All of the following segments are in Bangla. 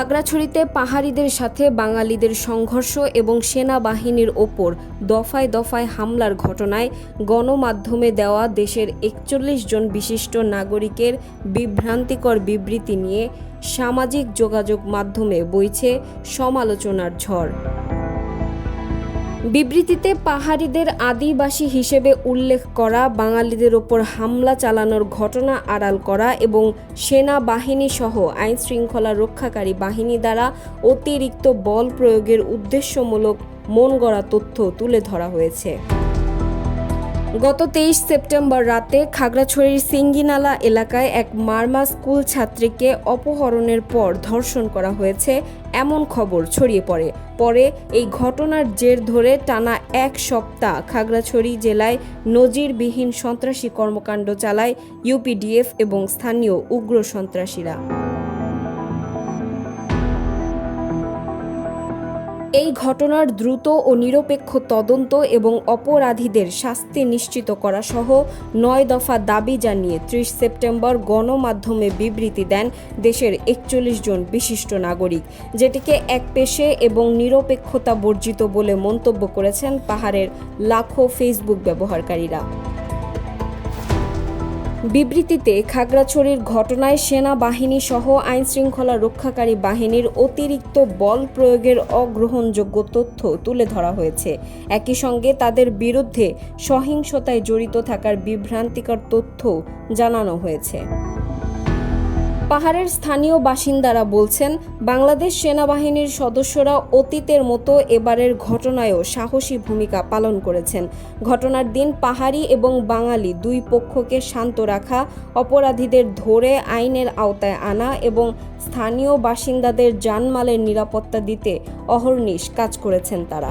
খাগড়াছড়িতে পাহাড়িদের সাথে বাঙালিদের সংঘর্ষ এবং সেনাবাহিনীর ওপর দফায় দফায় হামলার ঘটনায় গণমাধ্যমে দেওয়া দেশের একচল্লিশ জন বিশিষ্ট নাগরিকের বিভ্রান্তিকর বিবৃতি নিয়ে সামাজিক যোগাযোগ মাধ্যমে বইছে সমালোচনার ঝড়। বিবৃতিতে পাহাড়িদের আদিবাসী হিসেবে উল্লেখ করা, বাঙালিদের ওপর হামলা চালানোর ঘটনা আড়াল করা এবং সেনাবাহিনী সহ আইন শৃঙ্খলা রক্ষাকারী বাহিনী দ্বারা অতিরিক্ত বল প্রয়োগের উদ্দেশ্যমূলক মন গড়া তথ্য তুলে ধরা হয়েছে। গত তেইশ সেপ্টেম্বর রাতে খাগড়াছড়ির সিঙ্গিনালা এলাকায় এক মারমা স্কুল ছাত্রীকে অপহরণের পর ধর্ষণ করা হয়েছে, এমন খবর ছড়িয়ে পড়ে। পরে এই ঘটনার জের ধরে টানা এক সপ্তাহ খাগড়াছড়ি জেলায় নজিরবিহীন সন্ত্রাসী কর্মকাণ্ড চালায় ইউপিডিএফ এবং স্থানীয় উগ্র সন্ত্রাসীরা। এই ঘটনার দ্রুত ও নিরপেক্ষ তদন্ত এবং অপরাধীদের শাস্তি নিশ্চিত করা সহ নয় দফা দাবি জানিয়ে ত্রিশ সেপ্টেম্বর গণমাধ্যমে বিবৃতি দেন দেশের একচল্লিশ জন বিশিষ্ট নাগরিক, যেটিকে এক পেশে এবং নিরপেক্ষতা বর্জিত বলে মন্তব্য করেছেন পাহাড়ের লাখো ফেসবুক ব্যবহারকারীরা। বিবৃতিতে খাগড়াছড়ির ঘটনায় সেনাবাহিনী সহ আইনশৃঙ্খলা রক্ষাকারী বাহিনীর অতিরিক্ত বল প্রয়োগের অগ্রহণযোগ্য তথ্য তুলে ধরা হয়েছে। একই সঙ্গে তাদের বিরুদ্ধে সহিংসতায় জড়িত থাকার বিভ্রান্তিকর তথ্য জানানো হয়েছে। পাহাড়ের স্থানীয় বাসিন্দারা বলছেন, বাংলাদেশ সেনাবাহিনীর সদস্যরা অতীতের মতো এবারের ঘটনায়ও সাহসী ভূমিকা পালন করেছেন। ঘটনার দিন পাহাড়ি এবং বাঙালি দুই পক্ষকে শান্ত রাখা, অপরাধীদের ধরে আইনের আওতায় আনা এবং স্থানীয় বাসিন্দাদের জানমালের নিরাপত্তা দিতে অহর্নিশ কাজ করেছেন তারা।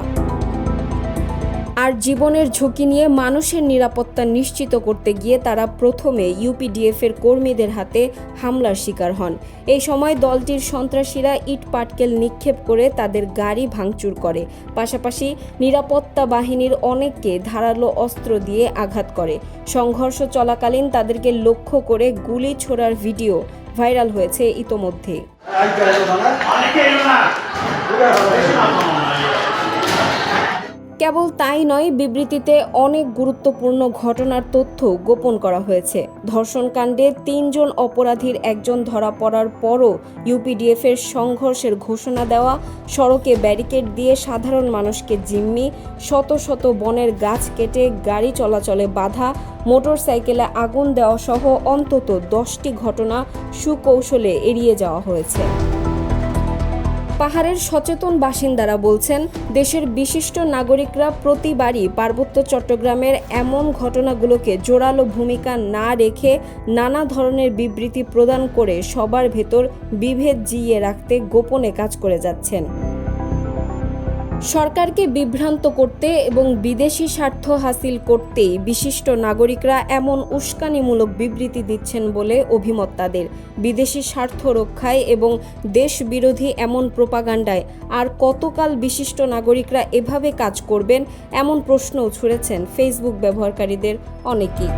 আর জীবনের ঝুঁকি নিয়ে মানুষের নিরাপত্তা নিশ্চিত করতে গিয়ে তারা প্রথমে ইউপিডিএফ এর কর্মীদের হাতে হামলার শিকার হন। এই সময় দলটির সন্ত্রাসীরা ইট পাটকেল নিক্ষেপ করে তাদের গাড়ি ভাঙচুর করে। পাশাপাশি নিরাপত্তা বাহিনীর অনেককে ধারালো অস্ত্র দিয়ে আঘাত করে। সংঘর্ষ চলাকালীন তাদেরকে লক্ষ্য করে গুলি ছোড়ার ভিডিও ভাইরাল হয়েছে ইতোমধ্যেই কেবল তাই নয়, বিবৃতিতে অনেক গুরুত্বপূর্ণ ঘটনার তথ্য গোপন করা হয়েছে। ধর্ষণকাণ্ডে তিনজন অপরাধীর একজন ধরা পড়ার পরও ইউপিডিএফ এর সংঘর্ষের ঘোষণা দেওয়া, সড়কে ব্যারিকেড দিয়ে সাধারণ মানুষকে জিম্মি, শত শত বনের গাছ কেটে গাড়ি চলাচলে বাধা, মোটরসাইকেলে আগুন দেওয়া সহ অন্তত দশটি ঘটনা সুকৌশলে এড়িয়ে যাওয়া হয়েছে। পাহাড়ের সচেতন বাসিন্দারা বলছেন, দেশের বিশিষ্ট নাগরিকরা প্রতিবারই পার্বত্য চট্টগ্রামের এমন ঘটনাগুলোকে জোরালো ভূমিকা না রেখে নানা ধরনের বিবৃতি প্রদান করে সবার ভেতর বিভেদ জিইয়ে রাখতে গোপনে কাজ করে যাচ্ছেন। সরকারকে বিভ্রান্ত করতে এবং বিদেশি স্বার্থ হাসিল করতেই বিশিষ্ট নাগরিকরা এমন উস্কানিমূলক বিবৃতি দিচ্ছেন বলে অভিমত তাদের। বিদেশি স্বার্থ রক্ষায় এবং দেশ বিরোধী এমন প্রোপাগান্ডায় আর কতকাল বিশিষ্ট নাগরিকরা এভাবে কাজ করবেন, এমন প্রশ্নও ছুড়েছেন ফেসবুক ব্যবহারকারীদের অনেকেই।